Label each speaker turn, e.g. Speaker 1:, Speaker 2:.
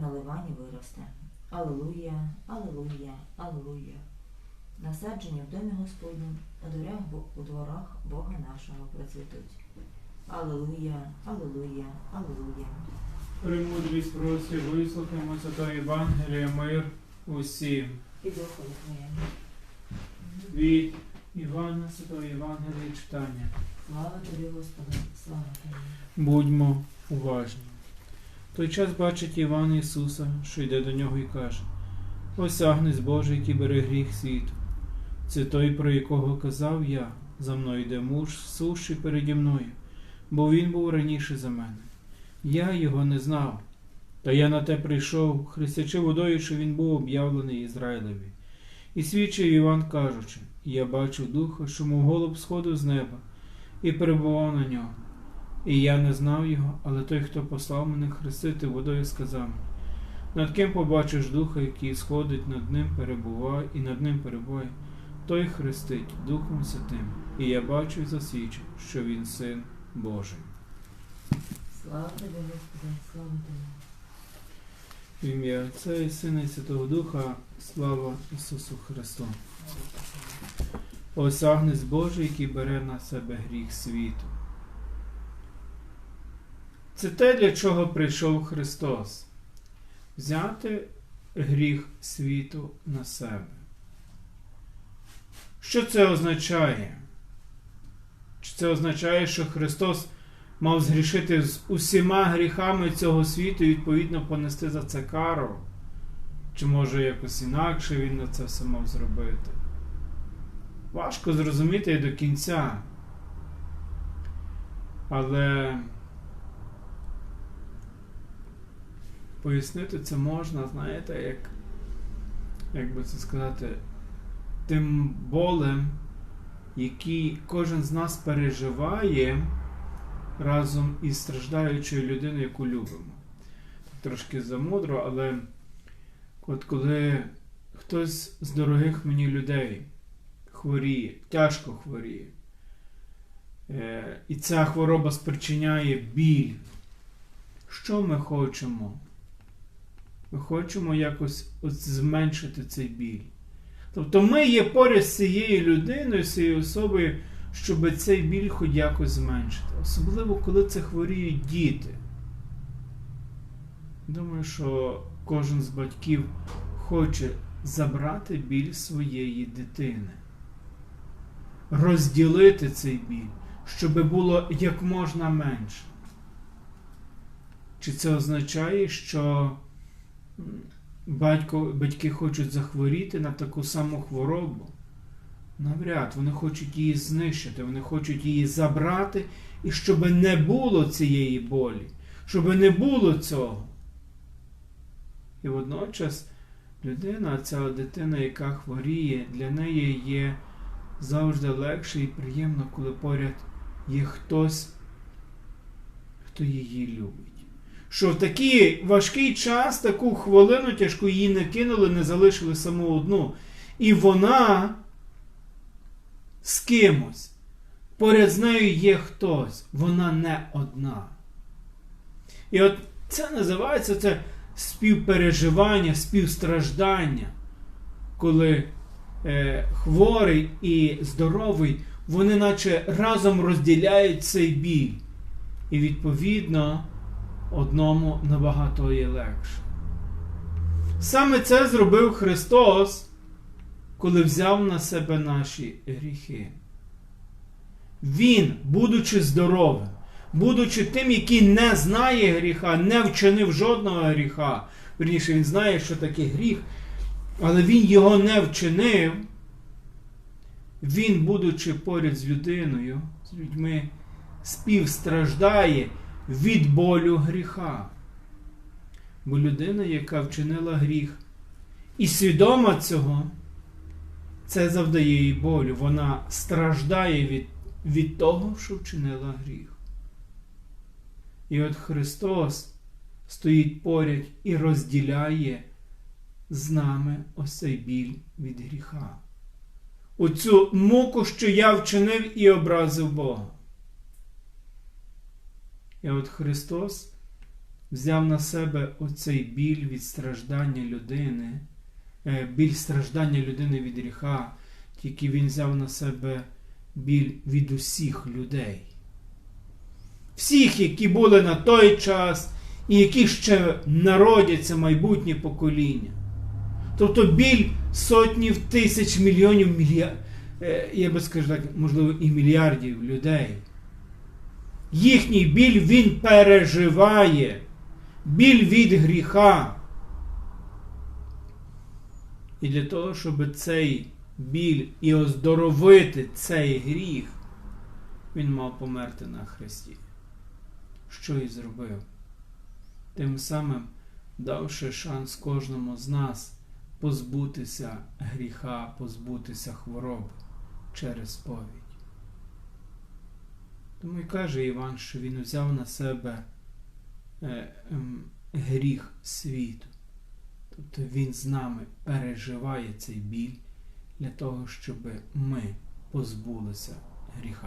Speaker 1: на ливані виросте. Аллилуйя, Аллилуйя, Аллилуйя. Насаджені в домі Господнім, у дверях у дворах Бога нашого процвітуть. Аллилуйя, Аллилуйя, Аллилуйя.
Speaker 2: Премудрість просі, вислухаємо Святого Євангелія, мир усім.
Speaker 1: І духові твоєму.
Speaker 2: Від Івана Святого Євангелія читання.
Speaker 1: Слава тобі, Господи, слава тобі.
Speaker 2: Будьмо уважні. Той час бачить Іван Ісуса, що йде до нього і каже: Ось агнець Божий, який бере гріх світу. Це той, про якого казав я, за мною йде муж сущий переді мною, бо він був раніше за мене. Я його не знав. Та я на те прийшов, хрестячи водою, що він був об'явлений Ізраїлеві. І свідчив Іван, кажучи: Я бачив духа, що мов голуб сходив з неба, і перебував на нього. І я не знав його, але той, хто послав мене хрестити водою, сказав над ким побачиш духа, який сходить над ним перебуває і над ним перебуває, той хрестить Духом Святим. І я бачу і засвідчив, що він син Божий.
Speaker 1: Слава тобі, Господи, слава тобі.
Speaker 2: В ім'я Отця і Сина і Святого Духа, слава Ісусу Христу. Ось агнець Божий, який бере на себе гріх світу. Це те, для чого прийшов Христос. Взяти гріх світу на себе. Що це означає? Чи це означає, що Христос мав згрішити з усіма гріхами цього світу і відповідно понести за це кару? Чи може якось інакше він на це все мав зробити? Важко зрозуміти і до кінця. Але пояснити це можна, знаєте, як, як би це сказати, тим болем, який кожен з нас переживає разом із страждаючою людиною, яку любимо. Трошки замудро, але от коли хтось з дорогих мені людей хворіє, тяжко хворіє, е, і ця хвороба спричиняє біль, що ми хочемо? Ми хочемо якось от зменшити цей біль. Тобто ми є поряд з цією людиною, з цією особою, щоб цей біль хоч якось зменшити. Особливо, коли це хворіють діти. Думаю, що кожен з батьків хоче забрати біль своєї дитини, розділити цей біль, щоб було як можна менше. Чи це означає, що батько, батьки хочуть захворіти на таку саму хворобу? Навряд, вони хочуть її знищити, вони хочуть її забрати, і щоб не було цієї болі, щоб не було цього. І водночас людина, ця дитина, яка хворіє, для неї є завжди легше і приємно, коли поряд є хтось, хто її любить. Що в такий важкий час, таку хвилину тяжку її не кинули, не залишили саму одну. І вона з кимось. Поряд з нею є хтось, вона не одна. І от це називається це співпереживання, співстраждання, коли е, хворий і здоровий, вони наче разом розділяють цей біль. І відповідно одному набагато є легше. Саме це зробив Христос, коли взяв на себе наші гріхи. Він, будучи здоровим, будучи тим, який не знає гріха, не вчинив жодного гріха. Верніше, він знає, що таке гріх, але він його не вчинив. Він, будучи поряд з людиною, з людьми, співстраждає від болю гріха. Бо людина, яка вчинила гріх, і свідома цього, це завдає їй болю. Вона страждає від, від того, що вчинила гріх. І от Христос стоїть поряд і розділяє з нами ось цей біль від гріха. Оцю муку, що я вчинив і образив Бога. І от Христос взяв на себе оцей біль від страждання людини, е, біль страждання людини від гріха, тільки Він взяв на себе біль від усіх людей. Всіх, які були на той час, і які ще народяться майбутнє покоління. Тобто біль сотнів тисяч мільйонів мілья... е, я би скажу так, можливо, і мільярдів людей. Їхній біль він переживає. Біль від гріха. І для того, щоб цей біль і оздоровити цей гріх, він мав померти на хресті. Що і зробив? Тим самим давши шанс кожному з нас позбутися гріха, позбутися хвороб через сповідь. Тому і каже Іван, що він взяв на себе е, ем, гріх світу. Тобто він з нами переживає цей біль для того, щоб ми позбулися гріха.